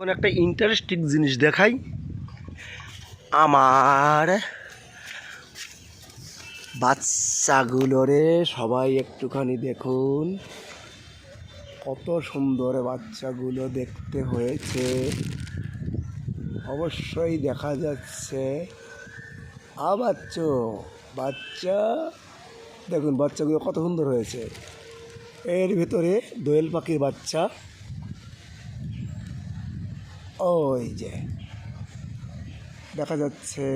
এখন একটা ইন্টারেস্টিং জিনিস দেখাই। আমার বাচ্চাগুলোরে সবাই একটুখানি দেখুন। কত সুন্দর বাচ্চাগুলো দেখতে হয়েছে। অবশ্যই দেখা যাচ্ছে। আ, বাচ্চা বাচ্চা। দেখুন, বাচ্চাগুলো কত সুন্দর হয়েছে। এর ভিতরে দোয়েল পাখির বাচ্চা। ওই যে, দেখা যাচ্ছে,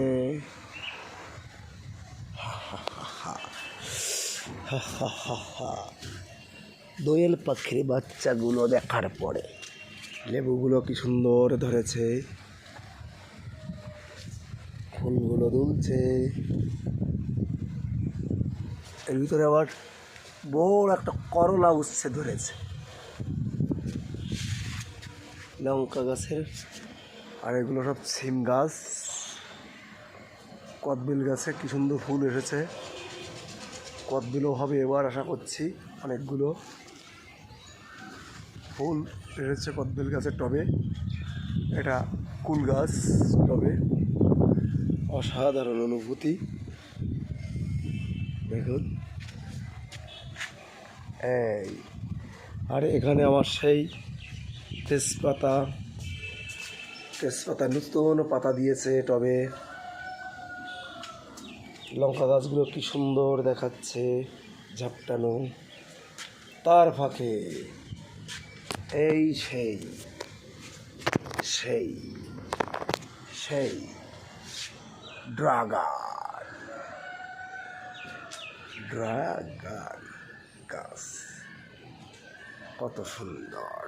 দোয়েল পাখির বাচ্চাগুলো দেখার পরে, লেবুগুলো কি সুন্দর ধরেছে, ফুলগুলো দুলছে। এর ভিতরে আবার বড় একটা করলা উচ্ছে ধরেছে। লঙ্কা গাছের, আর এগুলো সব সিম গাছ। কদবিল গাছে কি সুন্দর ফুল এসেছে। কদবেলও হবে এবার, আশা করছি। অনেকগুলো ফুল এসেছে কদবিল গাছের টবে। এটা কুল গাছ টবে। অসাধারণ অনুভূতি। দেখুন। এই। আর এখানে আমার সেই তেজপাতা তেজপাতা নতুন পাতা দিয়েছে টবে লঙ্কা গাছগুলো কি সুন্দর দেখাচ্ছে ঝাপটানো। তার ফাঁকে এই সেই সেই সেই ড্রাগন ড্রাগন গাছ। কত সুন্দর।